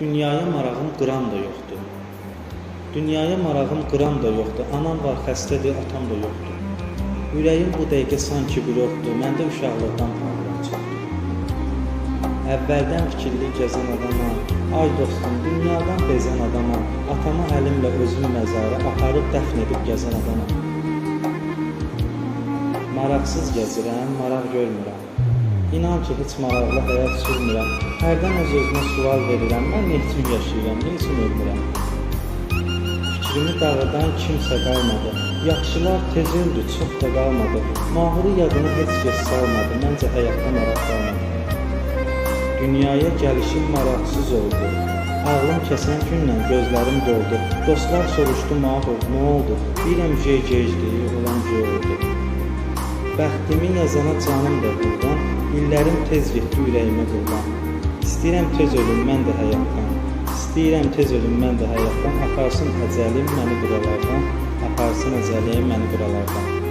Dünyaya marağım qram da yoxdur. Dünyaya marağım qram da yoxdur. Anam var, xəstədir, atam da yoxdur. Ürəyim bu dəqiqə sanki bir oxdur. Məndə uşaqlıqdan problem çıxdı. Əvvəldən fikirli gəzən adamam, ay dostum, dünyadan bezən adamam, atama əlimlə özüm məzara aparıb dəfn edib gəzən adamam. Maraqsız gəzirəm, maraq görmürəm. İnan ki, heç maraqlı həyat sürmürəm. Hərdən öz-özümə sual verirəm, mən nə üçün yaşayıram, nə üçün ölmürəm? Fikrimi dağıdan kimsə qalmadı. Yaxşılar tez öldü, çox da qalmadı. Mahiri yadına heç kəs salmadı, məncə həyatda maraq qalmadı. Dünyaya gəlişim maraqsız oldu. Ağlım kəsən günlə gözlərim doldu. Dostlar soruşdu mahv, nə oldu? Deyirəm JJ-dir, olan J oldu. Bəxtimi yazana canım da burdan, illərim tez getdi ürəyimə qurban. İstəyirəm tez ölüm mən də həyatdan. İstəyirəm tez ölüm mən də həyatdan. Aparsın əcəlim məni buralardan, aparsın əcəlim məni buralardan.